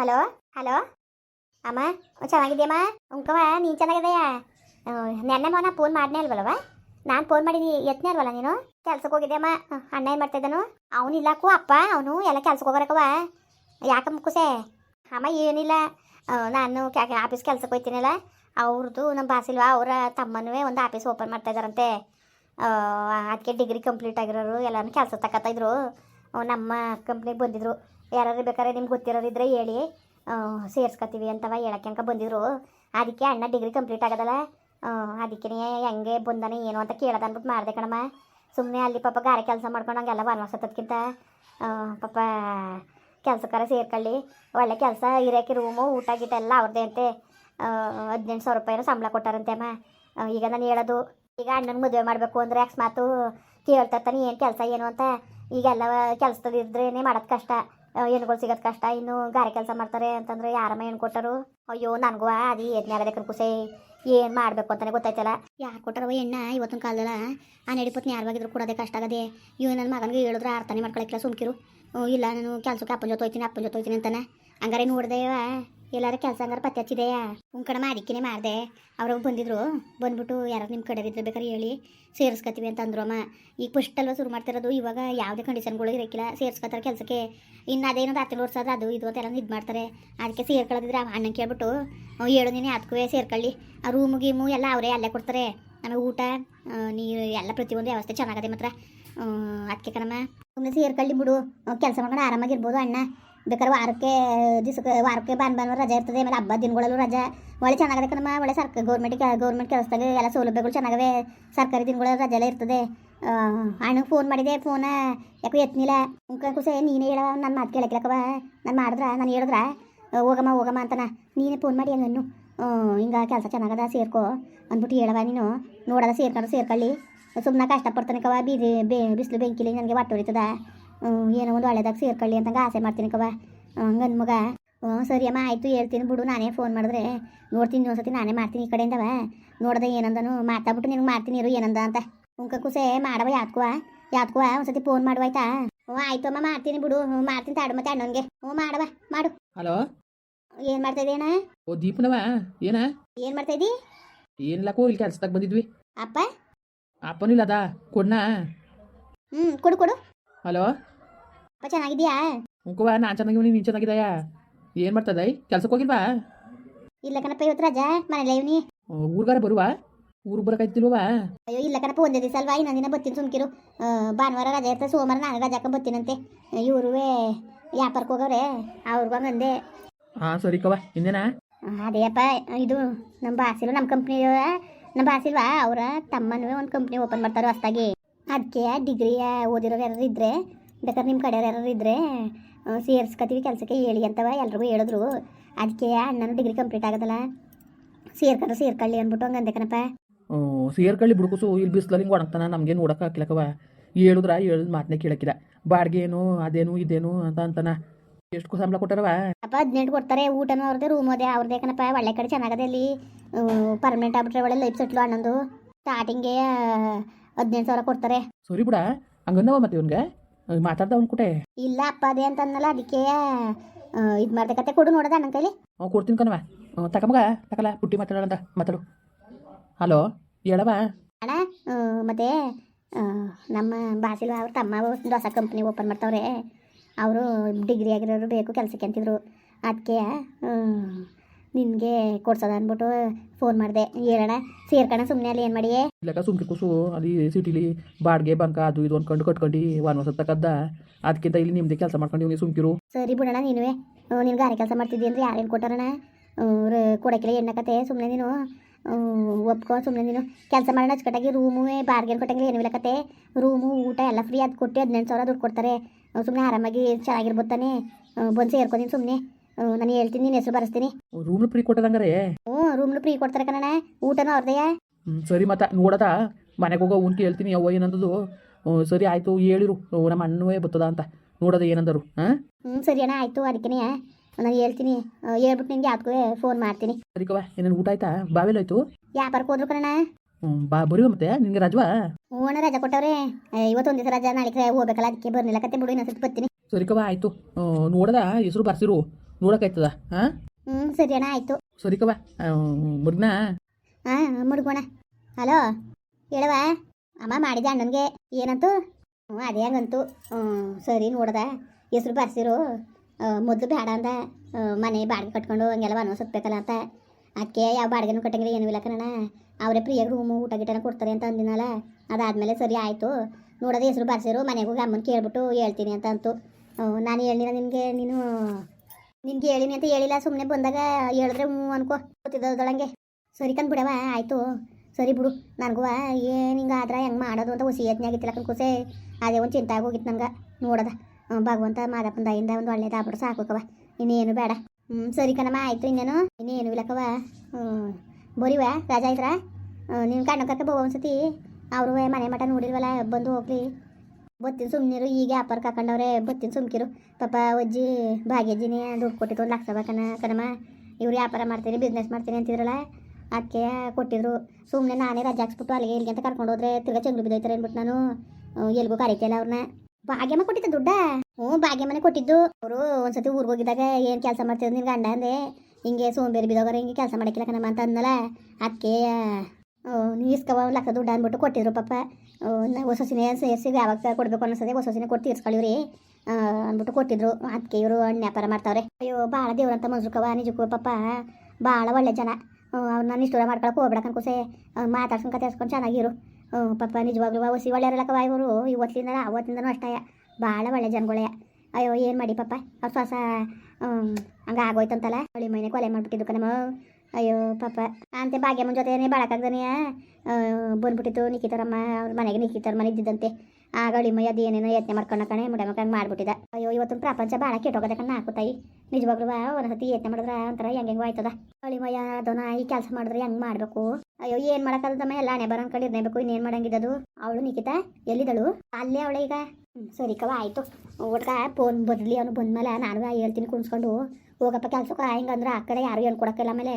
Hello? Hello? ಅಮ್ಮ ಚೆನ್ನಾಗಿದ್ಯಮ್ಮ ಉಂಕವ ನೀನು ಚೆನ್ನಾಗಿದೆಯಾ ನೆನ್ನೆ ಮನ ಫೋನ್ ಮಾಡನೇ ಅಲ್ವಲ್ಲವ ನಾನು ಫೋನ್ ಮಾಡಿದಿ ಎತ್ತನೇ ಅಲ್ವಲ್ಲ ನೀನು? ಕೆಲ್ಸಕ್ಕೆ ಹೋಗಿದ್ದೆಮ್ಮ ಅಣ್ಣ ಏನು ಮಾಡ್ತಾಯಿದ್ದನು ಅವನು ಇಲ್ಲಕ್ಕೂ ಅಪ್ಪ, ಅವನು ಎಲ್ಲ ಕೆಲ್ಸಕ್ಕೆ ಹೋಗೋರಕ್ಕವ ಯಾಕಮ್ಮ ಕುಸೆ ಅಮ್ಮ, ಏನಿಲ್ಲ. ನಾನು ಆಫೀಸ್ ಕೆಲ್ಸಕ್ಕೆ ಹೋಗ್ತೀನಲ್ಲ ಅವ್ರದ್ದು ನಮ್ಮ ಬಾಸಿಲ್ವಾ, ಅವರ ತಮ್ಮನೂ ಒಂದು ಆಫೀಸ್ ಓಪನ್ ಮಾಡ್ತಾಯಿದ್ದಾರಂತೆ ಅದಕ್ಕೆ ಡಿಗ್ರಿ ಕಂಪ್ಲೀಟ್ ಆಗಿರೋರು ಎಲ್ಲರೂ ಕೆಲಸ ತಗೋತಾಯಿದ್ರು ನಮ್ಮ ಕಂಪ್ನಿಗೆ ಬಂದಿದ್ರು. ಯಾರು ಬೇಕಾದ್ರೆ ನಿಮ್ಗೆ ಗೊತ್ತಿರೋರು ಇದ್ರೆ ಹೇಳಿ. ಸೇರ್ಸ್ಕೊತೀವಿ ಅಂತವ ಹೇಳಕ್ಕೆ ಬಂದಿದ್ರು. ಅದಕ್ಕೆ ಅಣ್ಣ ಡಿಗ್ರಿ ಕಂಪ್ಲೀಟ್ ಆಗೋದಲ್ಲ. ಅದಕ್ಕೆ ಹೆಂಗೆ ಬಂದಾನೆ ಏನು ಅಂತ ಕೇಳೋದು ಅನ್ಬಿಟ್ಟು ಮಾಡಿದೆ ಕಣಮ್ಮ. ಸುಮ್ಮನೆ ಅಲ್ಲಿ ಪಾಪ ಗಾರೆ ಕೆಲಸ ಮಾಡ್ಕೊಂಡು ಹಂಗೆಲ್ಲ ವನವಾಸತ್ತದ್ಕಿಂತ ಪಾಪ ಕೆಲ್ಸಕ್ಕಾರ ಸೇರ್ಕೊಳ್ಳಿ. ಒಳ್ಳೆ ಕೆಲಸ ಇರೋಕೆ ರೂಮು ಊಟ ಗೀಟ ಎಲ್ಲ ಅವ್ರದ್ದೇ ಅಂತೆ. ಹದಿನೆಂಟು ಸಾವಿರ ರೂಪಾಯಿನ ಸಂಬಳ ಕೊಟ್ಟಾರಂತೆ ಅಮ್ಮ. ಈಗ ನಾನು ಹೇಳೋದು, ಈಗ ಅಣ್ಣನ ಮದುವೆ ಮಾಡಬೇಕು ಅಂದರೆ ಅಕಸ್ಮಾತು ಕೇಳ್ತಾನೆ ಏನು ಕೆಲಸ ಏನು ಅಂತ. ಈಗೆಲ್ಲ ಕೆಲಸದಿದ್ರೇ ಮಾಡೋದು ಕಷ್ಟ. ಹೆಣ್ಗಳು ಸಿಗೋದು ಕಷ್ಟ, ಇನ್ನು ಗಾರೆ ಕೆಲಸ ಮಾಡ್ತಾರೆ ಅಂತಂದ್ರೆ ಯಾರಮ್ಮ ಹೆಣ್ಣು ಕೊಟ್ಟರು? ಅಯ್ಯೋ, ನನಗೂ ಅದು ಏದ್ನೇ ಆಗದೆ ಕನ್ಕುಸೆ ಏನು ಮಾಡಬೇಕು ಅಂತಲೇ ಗೊತ್ತಾಯ್ತಲ್ಲ? ಯಾರು ಕೊಟ್ಟರವ ಎಣ್ಣ ಇವತ್ತಿನ ಕಾಲದಲ್ಲ? ಆ ನಡಿಪತ್ನ ಯಾರವಾಗಿದ್ರು ಕೊಡೋದೇ ಕಷ್ಟ ಆಗದೆ. ಇವ್ ನನ್ನ ಮಗನಿಗೆ ಹೇಳಿದ್ರೆ ಅರ್ಥನೇ ಮಾಡ್ಕೊಳಕ್ಕಿಲ್ಲ, ಸುಮ್ಕಿರು. ಇಲ್ಲ, ನಾನು ಕೆಲಸಕ್ಕೆ ಅಪ್ಪನ ಜೊತೆ ಹೋಯ್ತೀನಿ, ಅಪ್ಪನ ಜೊತೆ ಹೋಯ್ತೀನಿ ಅಂತಾನೆ. ಹಂಗಾರೆ ನೋಡ್ದೇವ ಎಲ್ಲಾರ ಕೆಲಸ ಹಂಗಾರೆ ಪತ್ತೆ ಹಚ್ಚಿದೆಯ ಉನ್ ಕಡೆ ಮಾಡಿಕ್ಕಿನೇ ಅವರು ಬಂದಿದ್ರು. ಬಂದ್ಬಿಟ್ಟು ಯಾರು ನಿಮ್ಮ ಕಡೆ ಇದ್ರೆ ಬೇಕಾದ್ರೆ ಹೇಳಿ ಸೇರಿಸ್ಕೊತೀವಿ ಅಂತ ಅಂದ್ರು ಅಮ್ಮ. ಈಗ ಫಸ್ಟ್ ಅಲ್ವಾ ಶುರು ಮಾಡ್ತಿರೋದು? ಇವಾಗ ಯಾವುದೇ ಕಂಡೀಷನ್ಗಳು ಇರೋಕ್ಕಿಲ್ಲ ಸೇರಿಸ್ಕೊತಾರೆ ಕೆಲಸಕ್ಕೆ. ಇನ್ನು ಅದೇನೋ ಹತ್ತು ವರ್ಷ ಅದು ಇದು ಅಂತ ಎಲ್ಲ ಇದು ಮಾಡ್ತಾರೆ. ಅದಕ್ಕೆ ಸೇರ್ಕೊಳ್ಳೋದಿದ್ರೆ ಅಣ್ಣನ ಕೇಳ್ಬಿಟ್ಟು ಹೇಳು ನೀನು ಅದಕ್ಕೂ ಸೇರ್ಕೊಳ್ಳಿ. ಆ ರೂಮು ಗೀಮು ಎಲ್ಲ ಅವರೇ ಅಲ್ಲೇ ಕೊಡ್ತಾರೆ. ನಮಗೆ ಊಟ ನೀರು ಎಲ್ಲ ಪ್ರತಿಯೊಂದು ವ್ಯವಸ್ಥೆ ಚೆನ್ನಾಗದೆ ಮಾತ್ರ. ಅದಕ್ಕೆ ಕಣಮ್ಮ. ಸುಮ್ಮನೆ ಸೇರ್ಕೊಳ್ಳಿ ಬಿಡು. ಕೆಲಸ ಮಾಡ್ಕೊಂಡು ಆರಾಮಾಗಿರ್ಬೋದು ಅಣ್ಣ. ಬೇಕಾದ್ರೆ ವಾರಕ್ಕೆ, ದಿವಸಕ್ಕೆ, ವಾರಕ್ಕೆ ಬಾನ್ ಭಾನುವಾರ ರಜೆ ಇರ್ತದೆ. ಆಮೇಲೆ ಹಬ್ಬ ದಿನಗಳಲ್ಲೂ ರಜಾ. ಒಳ್ಳೆ ಚೆನ್ನಾಗದೆ ನಮ್ಮ ಒಳ್ಳೆ ಸರ್ಕ ಗೌರ್ಮೆಂಟ್ ಗೌರ್ಮೆಂಟ್ ಕೆಲಸದಾಗ ಎಲ್ಲ ಸೌಲಭ್ಯಗಳು ಚೆನ್ನಾಗವೆ. ಸರ್ಕಾರಿ ದಿನಗಳ ರಜೆ ಎಲ್ಲ ಇರ್ತದೆ. ಅಣ್ಣಗೆ ಫೋನ್ ಮಾಡಿದೆ. ಫೋನ ಯಾಕೋ ಎತ್ನಿಲ್ಲ. ಉಂಕ ಕುಸೆ ನೀನೇ ಹೇಳ ನನ್ನ ಮಾತು ಕೇಳಕ್ಕಿಲ್ಲಕವ ನಾನು ಮಾಡಿದ್ರ, ನಾನು ಹೇಳಿದ್ರ. ಹೋಗಮ್ಮ ಹೋಗಮ್ಮ ಅಂತನ. ನೀನೇ ಫೋನ್ ಮಾಡಿ ಹಂಗನ್ನು? ಹಿಂಗೆ ಕೆಲಸ ಚೆನ್ನಾಗದ, ಸೇರ್ಕೋ ಅಂದ್ಬಿಟ್ಟು ಹೇಳವ ನೀನು. ನೋಡದ ಸೇರ್ಕೊಂಡು ಸೇರ್ಕೊಳ್ಳಿ. ಸುಮ್ಮನೆ ಕಷ್ಟಪಡ್ತಾನೆ ಕವ ಬೀದಿ, ಬೇ, ಬಿಸಿಲು ಬೆಂಕಿಲಿ ನನಗೆ ಹೊಟ್ಟೆ ಹೊಡಿತದ. ಏನೋ ಒಂದು ಒಳ್ಳೆದಾಗ ಸೇರ್ಕೊಳ್ಳಿ ಅಂತ ಆಸೆ ಮಾಡ್ತೀನಿ ಕವ ಹಂಗನ್ ಮಗ. ಹ್ಞೂ ಸರಿ ಅಮ್ಮ ಆಯಿತು ಹೇಳ್ತೀನಿ ಬಿಡು ನಾನೇ ಫೋನ್ ಮಾಡಿದ್ರೆ ನೋಡ್ತೀನಿ ಒಂದ್ಸತಿ ನಾನೇ ಮಾಡ್ತೀನಿ ಈ ಕಡೆಯಿಂದವ. ನೋಡ್ದೆ ಏನಂದನು ಮಾತಾಡ್ಬಿಟ್ಟು ನಿನಗೆ ಮಾಡ್ತೀನಿ ಇರು ಏನಂದ ಅಂತ. ಉಂಕ ಕುಸೆ ಮಾಡವ ಯಾತ್ಕುವ? ಯಾತ್ಕುವ? ಒಂದ್ಸತಿ ಫೋನ್ ಮಾಡುವ ಆಯ್ತಾ? ಹ್ಞೂ ಆಯ್ತು ಅಮ್ಮ ಮಾಡ್ತೀನಿ ಬಿಡು. ಹ್ಞೂ ಮಾಡ್ತೀನಿ ತಾಡು ಮತ್ತೆ ಅಣ್ಣನಿಗೆ. ಹ್ಞೂ ಮಾಡವ ಮಾಡು. ಹಲೋ? ಏನು ಮಾಡ್ತಾ ಇದೇನ ಓ ದೀಪನವ? ಏನ? ಏನು ಮಾಡ್ತಾ ಇದ್ದೀ ಏನಿಲ್ಲಕ್ಕೋ ಇಲ್ಲಿ ಕೆಲ್ಸದಾಗ ಬಂದಿದ್ವಿ. ಅಪ್ಪ? ಅಪ್ಪನೂ ಇಲ್ಲದ ಅದ ಕೊಡ್ನಾ? ಹ್ಞೂ ಕೊಡು ಕೊಡು. ಹಲೋ? ಅಪ್ಪ ಚೆನ್ನಾಗಿದ್ಯಾ? ಉಂಕುವ ನಾನು ಚೆನ್ನಾಗಿವ್ನಿ ನೀನು ಚೆನ್ನಾಗಿದೆಯಾ ಏನು ಮಾಡ್ತದೈ? ಕೆಲ್ಸಕ್ಕೆ ಹೋಗಿಲ್ವಾ? ಇಲ್ಲ ಕಣಪ್ಪ ಇವತ್ತು ರಜಾ ಮನೇಲೆ ಇವ್ನಿ. ಊರ್ಗಾರ ಬರುವ? ಊರಿಗೆ ಬರೋಕಾಯ್ತಿಲ್ವ ಅಯ್ಯೋ ಇಲ್ಲ ಕಣಪ್ಪ ಒಂದೇ ದಿವಸ ಅಲ್ವಾ? ಇನ್ನೊಂದಿನ ಬರ್ತೀನಿ ಸುಮ್ಕಿರು. ಆ, ಭಾನುವಾರ ರಜೆ ಇರ್ತದೆ ಸೋಮವಾರ ನಾನು ರಜೆ ಹಾಕೊಂಡ್ ಬರ್ತೀನಂತೆ. ಇವ್ರುವೆ ವ್ಯಾಪಾರಕ್ಕೆ ಹೋಗವ್ರೆ ಅವ್ರಿಗೂ ಹಂಗಂದೆ. ಹಾಂ ಸರಿ ಕವ ಇನ್ನೇನಾ? ಅದೇಯಪ್ಪ ಇದು ನಮ್ಮ ಬಾಸಿಲ್ವ ನಮ್ಮ ಕಂಪ್ನಿ ನಮ್ಮ ಬಾಸಿಲ್ವಾ? ಅವರ ತಮ್ಮನೂ ಒಂದು ಕಂಪ್ನಿ ಓಪನ್ ಮಾಡ್ತಾರೆ ಹೊಸ್ದಾಗಿ. ಅದಕ್ಕೆ ಡಿಗ್ರಿ ಓದಿರೋರು ಯಾರು ಇದ್ರೆ ಬೇಕಾದ್ರೆ ನಿಮ್ಮ ಕಡೆಯವ್ರು ಯಾರು ಇದ್ದರೆ ಸೇರ್ಸ್ಕತೀವಿ ಕೆಲಸಕ್ಕೆ ಹೇಳಿ ಅಂತವ ಎಲ್ರಿಗೂ ಹೇಳಿದ್ರು. ಅದಕ್ಕೆ ಅಣ್ಣನ ಡಿಗ್ರಿ ಕಂಪ್ಲೀಟ್ ಆಗೋದಲ್ಲ? ಸೇರ್ಕೊಂಡು ಸೇರ್ಕೊಳ್ಳಿ ಅಂದ್ಬಿಟ್ಟು ಹಂಗಂದೆ ಕಣಪ್ಪ. ಸೇರ್ಕೊಳ್ಳಿ ಬಿಡ್ಕೋಸು ಇಲ್ಲಿ ಬಿಸ್ಲಲ್ಲಿ ಹಿಂಗೆ ನಮಗೆ ನಮ್ಗೆ ನೋಡಕ್ಕೆ ಹಾಕ್ಲಕ್ಕವ ಹೇಳಿದ್ರ ಹೇಳಿದ ಮಾತನೇ ಕೇಳಕ್ಕಿಲ್ಲ. ಬಾಡಿಗೆ ಏನು ಅದೇನು ಇದೇನು ಅಂತ ಅಂತಾನ. ಎಷ್ಟು ಸಂಬಳ ಕೊಟ್ಟಾರವ ಅಪ್ಪ ಹದಿನೆಂಟು ಕೊಡ್ತಾರೆ ಊಟನೂ ಅವ್ರದ್ದೇ ರೂಮ್ ಅದೇ ಅವ್ರದ್ದೇ ಕಣಪ್ಪ. ಒಳ್ಳೆ ಕಡೆ ಚೆನ್ನಾಗದೆ ಅಲ್ಲಿ. ಪರ್ಮನೆಂಟ್ ಆಗ್ಬಿಟ್ರೆ ಒಳ್ಳೆ ಲೈಫ್ ಸೆಟ್ಲು ಅಣ್ಣಂದು. ಸ್ಟಾರ್ಟಿಂಗೇ ಹದಿನೆಂಟು ಸಾವಿರ ಕೊಡ್ತಾರೆ. ಸರಿ ಬಿಡ ಹಂಗನ್ನವ ಮತ್ತೆ ಇವನ್ಗೆ. ಮಾತಾಡ್ದ ಅವ್ನ ಕುಟೆ ಇಲ್ಲ ಅಪ್ಪ ಅದೇ ಅಂತಂದಲ್ಲ ಅದಕ್ಕೆ ಇದು ಮಾಡ್ದೆ ಕತೆ ಕೊಡು ನೋಡದ ನನ್ನ ಕೈಲಿ? ಅವ್ನು ಕೊಡ್ತೀನಿ ಕಣವ ತಕಮಗ ತಕಲ ಪುಟ್ಟಿ ಮಾತಾಡೋಣ ಮಾತಾಡು. ಹಲೋ ಹೇಳವ ಅಣ್ಣ ಮತ್ತೆ ನಮ್ಮ ಬಾಸಿಲ್ ಅವ್ರ ತಮ್ಮ ಒಂದು ಹೊಸ ಕಂಪ್ನಿ ಓಪನ್ ಮಾಡ್ತಾವ್ರೆ. ಅವರು ಡಿಗ್ರಿ ಆಗಿರೋರು ಬೇಕು ಕೆಲಸಕ್ಕೆ ಅಂತಿದ್ರು. ಅದಕ್ಕೆ ನಿನಗೆ ಕೊಡ್ಸೋದ ಅಂದ್ಬಿಟ್ಟು ಫೋನ್ ಮಾಡಿದೆ. ಹೇಳೋಣ ಸೇರ್ಕಣ ಸುಮ್ಮನೆ ಅಲ್ಲಿ ಏನು ಮಾಡಿ ಇಲ್ಲಕ ಸುಮ್ಕೆ ಕುಸು. ಅಲ್ಲಿ ಸಿಟಿಲಿ ಬಾಡಿಗೆ ಬಂಕ ಅದು ಇದು ಅನ್ಕೊಂಡು ಕಟ್ಕೊಂಡು ವರ್ಷ ತಕ್ಕದ್ದ. ಅದಕ್ಕಿಂತ ಇಲ್ಲಿ ನಿಮ್ದೇ ಕೆಲಸ ಮಾಡ್ಕೊಂಡು ನೀವು ಸುಮ್ಕಿರು. ಸರಿ ಬಿಡೋಣ ನೀನುವೆ. ನಿನ್ ಗಾರೆ ಕೆಲಸ ಮಾಡ್ತಿದ್ದಿ ಅಂದ್ರೆ ಯಾರೇನು ಕೊಟ್ಟಾರಣ ಅವ್ರು ಕೊಡಕ್ಕಿಲ್ಲ ಎಣ್ಣಕತೆ ಸುಮ್ಮನೆ ನೀನು. ಒಪ್ಕೊ ಸುಮ್ಮನೆ ನೀನು. ಕೆಲಸ ಮಾಡೋಣ ಅಚ್ಚುಕಟ್ಟಾಗಿ ರೂಮು ಬಾರ್ಗೇನ್ ಕೊಟ್ಟಂಗಿಲ್ಲ ಏನು ಇಲ್ಲ ಕತೆ. ರೂಮು ಊಟ ಎಲ್ಲ ಫ್ರೀ ಅದು ಕೊಟ್ಟು ಹದಿನೆಂಟು ಸಾವಿರ ದುಡ್ಡು ಕೊಡ್ತಾರೆ. ಸುಮ್ಮನೆ ಆರಾಮಾಗಿ ಚೆನ್ನಾಗಿರ್ಬೋದು ತಾನೆ. ಬಂದು ಸೇರ್ಕೊತೀನಿ ಸುಮ್ಮನೆ ನಾನು ಹೇಳ್ತೀನಿ ನೀನು ಹೆಸರು ಬರೆಸ್ತೀನಿ. ರೂಮ್ ಫ್ರೀ ಕೊಟ್ಟದಂಗಾರೆ? ಹ್ಞೂ ರೂಮ್ ಫ್ರೀ ಕೊಡ್ತಾರೆ ಕಣ ಊಟನೂ ಅವ್ರದೆಯಾ ಹ್ಮ್, ಸರಿ ಮತ್ತ ನೋಡದ ಮನೆಗೆ ಹೋಗೋ ಉಂಟು ಹೇಳ್ತೀನಿ ಅವ್ವ ಏನಂದದು ಸರಿ ಆಯ್ತು ಹೇಳಿರು. ನಮ್ಮ ಅಣ್ಣವೇ ಬರ್ತದ ಅಂತ. ನೋಡೋದ ಏನಂದರು ಹ್ಮ್ ಹ್ಞೂ ಸರಿ ಅಣ್ಣ ಆಯ್ತು ಅದಕ್ಕೆ ನಾನು ಹೇಳ್ತೀನಿ. ಹೇಳ್ಬಿಟ್ಟು ನಿನ್ಗೆ ಯಾವ್ದಕ್ಕೂ ಫೋನ್ ಮಾಡ್ತೀನಿ. ಸರಿ ಕವ ಏನೇನು ಊಟ ಆಯ್ತಾ? ಬಾವಿಲ್ ಆಯ್ತು ವ್ಯಾಪಾರಕ್ಕೆ ಹೋದ್ರು ಕಣ ಹ್ಞೂ ಬಾ ಬರೀವ ಮತ್ತೆ ನಿಂಗೆ ರಜವಾ? ಹ್ಞೂ ರಜಾ ಕೊಟ್ಟವ್ರೆ. ಇವತ್ತು ಒಂದು ದಿವಸ ರಜಾ ನಾಳೆ ಹೋಗ್ಬೇಕಲ್ಲ ಅದಕ್ಕೆ ಬರ್ನಿಲ್ಲ ಕತೆ ಬಿಡು ಇನ್ನೊಂದು ಬರ್ತೀನಿ. ಸರಿ ಕವ ಆಯಿತು. ನೋಡದ ಹೆಸರು ಬರ್ಸಿರು. ನೋಡೋಕ್ಕಾಯ್ತದ? ಹಾಂ ಹ್ಞೂ ಸರಿ ಅಣ್ಣ ಆಯಿತು. ಸರಿ ಕವ ಮುರ್ಗ್ನ? ಹಾಂ ಮುಡ್ಗೋಣ ಹಲೋ? ಹೇಳವ ಅಮ್ಮ ಮಾಡಿದೆ ಅಣ್ಣನಿಗೆ. ಏನಂತು? ಹ್ಞೂ ಅದೇ ಹಂಗಂತು. ಹ್ಞೂ ಸರಿ ನೋಡ್ದ. ಹೆಸ್ರು ಬರ್ಸಿರು. ಮೊದಲು ಬೇಡ ಅಂದ. ಮನೆ ಬಾಡಿಗೆ ಕಟ್ಕೊಂಡು ಹಂಗೆಲ್ಲ ಸುತ್ತಬೇಕಲ್ಲ ಅಂತ. ಅದಕ್ಕೆ ಯಾವ ಬಾಡಿಗೆನೂ ಕಟ್ಟಂಗಿಲ್ಲ ಏನೂ ಇಲ್ಲ ಕಣ ಅವರೇ ಫ್ರೀಯಾಗಿ ರೂಮು ಊಟ ಗಿಟನ ಕೊಡ್ತಾರೆ ಅಂತ ಅಂದಿನಲ್ಲ. ಅದಾದಮೇಲೆ ಸರಿ ಆಯಿತು. ನೋಡೋದು ಹೆಸ್ರು ಬರ್ಸಿರು. ಮನೆಗೂ ಅಮ್ಮನ ಕೇಳ್ಬಿಟ್ಟು ಹೇಳ್ತೀನಿ ಅಂತ ಅಂತು. ನಾನು ಹೇಳಿನ ನಿಮಗೆ ನೀನು ನಿನ್ಗೆ ಹೇಳಿನಿ ಅಂತ ಹೇಳಿಲ್ಲ ಸುಮ್ಮನೆ ಬಂದಾಗ ಹೇಳಿದ್ರೆ ಹ್ಞೂ ಅನ್ಕೋ ಗೊತ್ತಿದ್ದೊಳಂಗೆ ಸರಿ ಕಂದು ಬಿಡವ ಆಯಿತು. ಸರಿ ಬಿಡು ನನಗೂ ಏನು ಹಿಂಗೆ ಆದ್ರೆ ಹೆಂಗೆ ಮಾಡೋದು ಅಂತ ಹುಸಿ ಯತ್ನೆ ಆಗಿತ್ತಿಲ್ಲ ಕನ್ಕೋಸೆ ಅದೇ ಒಂದು ಚಿಂತೆ ಆಗೋಗಿತ್ತು ನಂಗೆ, ನೋಡದ. ಭಗವಂತ ಮಾದಪ್ಪನ ದಯಿಂದ ಒಂದು ಒಳ್ಳೇದಾಗ್ಬಿಡು ಸಾಕೋಕವ ಇನ್ನೇನು ಬೇಡ. ಹ್ಞೂ ಸರಿ ಕಣಮ್ಮ, ಆಯಿತು ಇನ್ನೇನು. ಇನ್ನೇನು ಇಲ್ಲಕ್ಕವ ಹ್ಞೂ ಬರೀವ ರಾಜ ಇದ್ರ? ನೀನು ಕಣ್ಣು ಬೋಗ ಒಂದ್ಸತಿ ಅವರು ಮನೆ ಮಠ ನೋಡಿಲ್ವಲ್ಲ, ಬಂದು ಹೋಗ್ಲಿ. ಬತ್ತಿನ ಸುಮ್ಮನಿರು ಈಗ ವ್ಯಾಪಾರ ಕಾಕೊಂಡವ್ರೆ ಬತ್ತಿನ ಸುಮ್ಕಿರು. ಪಾಪ ಅಜ್ಜಿ ಭಾಗ್ಯಜ್ಜಿನೇ ದುಡ್ಡು ಕೊಟ್ಟಿತ್ತು ಒಂದು ಲಕ್ಷ ಬೇಕನ ಕಣಮ್ಮ ಇವ್ರು ವ್ಯಾಪಾರ ಮಾಡ್ತೀನಿ ಬಿಸ್ನೆಸ್ ಮಾಡ್ತೀನಿ ಅಂತಿದ್ರಲ್ಲ, ಅದಕ್ಕೆ ಕೊಟ್ಟಿದ್ರು. ಸುಮ್ಮನೆ ನಾನೇ ರಜೆ ಹಾಕ್ಸ್ಬಿಟ್ಟು ಅಲ್ಲಿಗೆ ಇಲ್ಲಿಗೆ ಅಂತ ಕರ್ಕೊಂಡು ಹೋದ್ರೆ ತಿರ್ಗಾ ಚಂಗ್ಳು ಬಿದ್ದೈತಾರೆ ಅಂದ್ಬಿಟ್ಟು ನಾನು ಎಲ್ಗೂ ಕರಿತಿಲ್ಲ ಅವ್ರನ್ನ. ಭಾಗ್ಯಮ್ಮ ಕೊಟ್ಟಿದ್ದ ದುಡ್ಡ? ಹ್ಞೂ, ಭಾಗ್ಯಮ್ಮನೆ ಕೊಟ್ಟಿದ್ದು. ಅವರು ಒಂದ್ಸತಿ ಊರಿಗೆ ಹೋಗಿದ್ದಾಗ ಏನು ಕೆಲಸ ಮಾಡ್ತಿದ್ರು ನಿನ್ ಗಂಡ ಅಂದೆ, ಹಿಂಗೆ ಸೋಂಬೇರಿ ಬಿದ್ದೋಗಾರ ಹಿಂಗೆ ಕೆಲಸ ಮಾಡಕ್ಕಿಲ್ಲ ಕಣಮ್ಮ ಅಂತ ಅಂದಲ್ಲ ಅದಕ್ಕೆ ನೀವು ಇಸ್ಕವ ಲಕ್ಷ ದುಡ್ಡು ಅಂದ್ಬಿಟ್ಟು ಕೊಟ್ಟಿದ್ರು ಪಾಪ. ಹೊಸಸಿನೇ ಸೇರಿಸಿ ಯಾವಾಗ ಕೊಡಬೇಕು ಅನ್ನಿಸ್ತದೆ. ಹೊಸಸಿನೇ ಕೊಟ್ಟು ತೀರ್ಸ್ಕೊಳ್ಳಿವ್ರಿ ಅಂದ್ಬಿಟ್ಟು ಕೊಟ್ಟಿದ್ರು. ಅದಕ್ಕೆ ಇವರು ಹಣ್ಣು ವ್ಯಾಪಾರ ಮಾಡ್ತಾವ್ರೆ. ಅಯ್ಯೋ ಭಾಳ ದೇವ್ರಂತ ಮನ್ಸುಕವ ನಿಜಕ್ಕೂ ಪಾಪ. ಭಾಳ ಒಳ್ಳೆ ಜನ. ಅವ್ರನ್ನ ನಿಷ್ಠೂರ ಮಾಡ್ಕೊಳಕ್ಕೆ ಹೋಗ್ಬೇಡ ಕನ್ಕೋಸೆ ಮಾತಾಡ್ಸ್ಕೊಂಡು ಕತೆ ಚೆನ್ನಾಗಿರು. ಪಾಪ ನಿಜವಾಗ್ಲೂ ಹೊಸಿ ಒಳ್ಳೆಯರಲ್ಲಕ್ಕವ ಇವರು. ಇವತ್ತಿಂದ ಅವತ್ತಿಂದನೂ ಅಷ್ಟೇ. ಭಾಳ ಒಳ್ಳೆ ಜನಗಳೇ. ಅಯ್ಯೋ, ಏನು ಮಾಡಿ ಪಾಪ. ಅವ್ರ ಸ್ವಸ ಹಂಗೆ ಆಗೋಯ್ತಂತಲ್ಲ. ಹೊಳಿ ಮೈನೆ ಕೊಲೆ ಮಾಡಿಬಿಟ್ಟಿದ್ದು ಕಣಮ್ಮ. ಅಯ್ಯೋ, ಪಾಪ. ಅಂತೆ ಭಾಗ್ಯಮ್ಮನ ಜೊತೆನೇ ಬಾಳಕ್ಕಾಗ್ದಾನೆ ಬಂದ್ಬಿಟ್ಟಿತ್ತು ನಿಖಿತಾರಮ್ಮ. ಅವ್ರ ಮನೆಗೆ ನಿಖಿತಾರ ಮನೆ ಇದ್ದಿದ್ದಂತೆ. ಆಗ ಅಳಿಮಯ್ಯ ಅದು ಏನೇನೋ ಯತ್ನೆ ಮಾಡ್ಕೊಂಡು ಕಣೆ ಮುಡಮಕ್ಕಂಗೆ ಮಾಡ್ಬಿಟ್ಟಿದ್ದ ಅಯ್ಯೋ ಇವತ್ತು ಪ್ರಪಂಚ ಭಾಳ ಕೆಟ್ಟೋಗದ ಕಣ್ಣ ಹಾಕುತ್ತಾಯಿ ತಾಯಿ. ನಿಜವಾಗ್ಲೂ ಒಂದ್ಸತಿ ಯತ್ನೆ ಮಾಡಿದ್ರೆ ಒಂಥರ ಹೆಂಗೆ ಹೆಂಗೆ ಆಯ್ತದ. ಅಳಿಮಯ್ಯ ಅದನ್ನ ಈ ಕೆಲಸ ಮಾಡಿದ್ರೆ ಹೆಂಗೆ ಮಾಡಬೇಕು? ಅಯ್ಯೋ, ಏನು ಮಾಡೋಕ್ಕಾಗದಮ್ಮ ಎಲ್ಲ ಹಣೆ ಬರೋ ಇರ್ನೇಬೇಕು ಇನ್ನೇನು ಮಾಡಂಗಿದ್ದದು ಅವಳು ನಿಖಿತಾ, ಎಲ್ಲಿದ್ದಳು? ಅಲ್ಲೇ ಅವಳೀಗ ಸರಿ ಕವ ಆಯಿತು. ಒಟ್ಗ ಫೋನ್ ಬದಲಿ, ಅವನು ಬಂದ್ಮೇಲೆ ನಾನು ಹೇಳ್ತೀನಿ ಕುಣಿಸ್ಕೊಂಡು. ಹೋಗಪ್ಪ, ಕೆಲಸಕ್ಕೆ ಹಿಂಗಂದ್ರೆ ಆ ಕಡೆ ಯಾರು ಹೇಳ್ಕೊಡಕ್ಕಿಲ್ಲ ಆಮೇಲೆ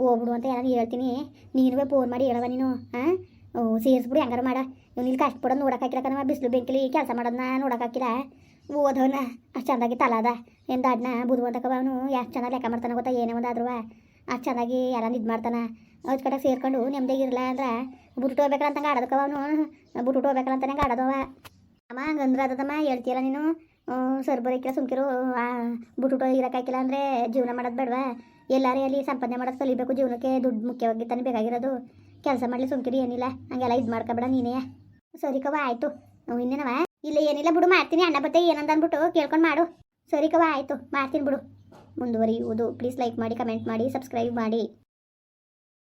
ಹೋಗ್ಬಿಡು ಅಂತ ಯಾರು ಹೇಳ್ತೀನಿ. ನೀನು ಫೋನ್ ಮಾಡಿ ಹೇಳವ ನೀನು ಹಾಂ ಸೇರಿಸ್ಬಿಡು, ಹೆಂಗಾರ ಮಾಡ. ಇವ್ನು ಇಲ್ಲಿ ಕಷ್ಟಪಡೋದು ನೋಡೋಕ್ಕಾಗಿಲ್ಲ ಕಣವ ಬಿಸಿಲು ಬೆಂಕಿಲಿ ಕೆಲಸ ಮಾಡೋದನ್ನ ನೋಡೋಕ್ಕಾಗಿಲ್ಲ ಓದವನ, ಅಷ್ಟು ಚೆಂದಾಗಿ ತಲಾದ. ಏನು ದಾಡ್ನ ಬುದ್ಧಿವಂತಕವ ಅವನು, ಎಷ್ಟು ಚೆನ್ನಾಗಿ ಲೆಕ್ಕ ಮಾಡ್ತಾನೆ ಗೊತ್ತಾ, ಏನೇ ಒಂದಾದ್ರೂ ಅಷ್ಟು ಚೆನ್ನಾಗಿ ಎಲ್ಲ ಇದು ಮಾಡ್ತಾನೆ. ಅದ್ರ ಕಡೆ ಸೇರ್ಕೊಂಡು ನೆಮ್ಮದಿಗೆ ಇರಲ್ಲ ಅಂದ್ರೆ ಬುಟ್ಟು ಹೋಗ್ಬೇಕಲ್ಲ ಅಂತಂಗೆ ಆಡೋದಕ್ಕವ ಅವನು. ಬುಟ್ಟು ಹೋಗ್ಬೇಕಲ್ಲ ಅಂತಂಗೆ ಆಡೋದವ. ಅಮ್ಮ, ಹಂಗಂದ್ರೆ ಅದಮ್ಮ ಹೇಳ್ತೀಯಲ್ಲ ನೀನು? ಸರ್ ಬರೋಕ್ಕಿಲ್ಲ ಸುಮ್ಕಿರು. ಬುಟುಟು ಇರೋಕ್ಕಾಗಿಲ್ಲ ಅಂದರೆ ಜೀವನ ಮಾಡೋದು ಬೇಡವಾ? ಎಲ್ಲಾರೇ ಅಲ್ಲಿ ಸಂಪಾದನೆ ಮಾಡೋದು ಕಲಿಬೇಕು ಜೀವನಕ್ಕೆ ದುಡ್ಡು ಮುಖ್ಯವಾಗಿ ತಾನೇ ಬೇಕಾಗಿರೋದು. ಕೆಲಸ ಮಾಡಲಿ, ಸುಮ್ಕಿರಿ, ಏನಿಲ್ಲ. ಹಂಗೆಲ್ಲ ಇದು ಮಾಡ್ಕೊಬೇಡ ನೀನೇ. ಸರಿ ಕವ ಆಯಿತು. ಇನ್ನೇನವ? ಇಲ್ಲ, ಏನಿಲ್ಲ, ಬಿಡು, ಮಾಡ್ತೀನಿ. ಅಣ್ಣ ಬತ್ತೆ ಏನಂದ ಅಂದ್ಬಿಟ್ಟು ಕೇಳ್ಕೊಂಡು ಮಾಡು. ಸರಿ ಕವ ಆಯಿತು. ಮಾಡ್ತೀನಿ ಬಿಡು. ಮುಂದುವರಿಯುವುದು. ಪ್ಲೀಸ್ ಲೈಕ್ ಮಾಡಿ, ಕಮೆಂಟ್ ಮಾಡಿ, ಸಬ್ಸ್ಕ್ರೈಬ್ ಮಾಡಿ.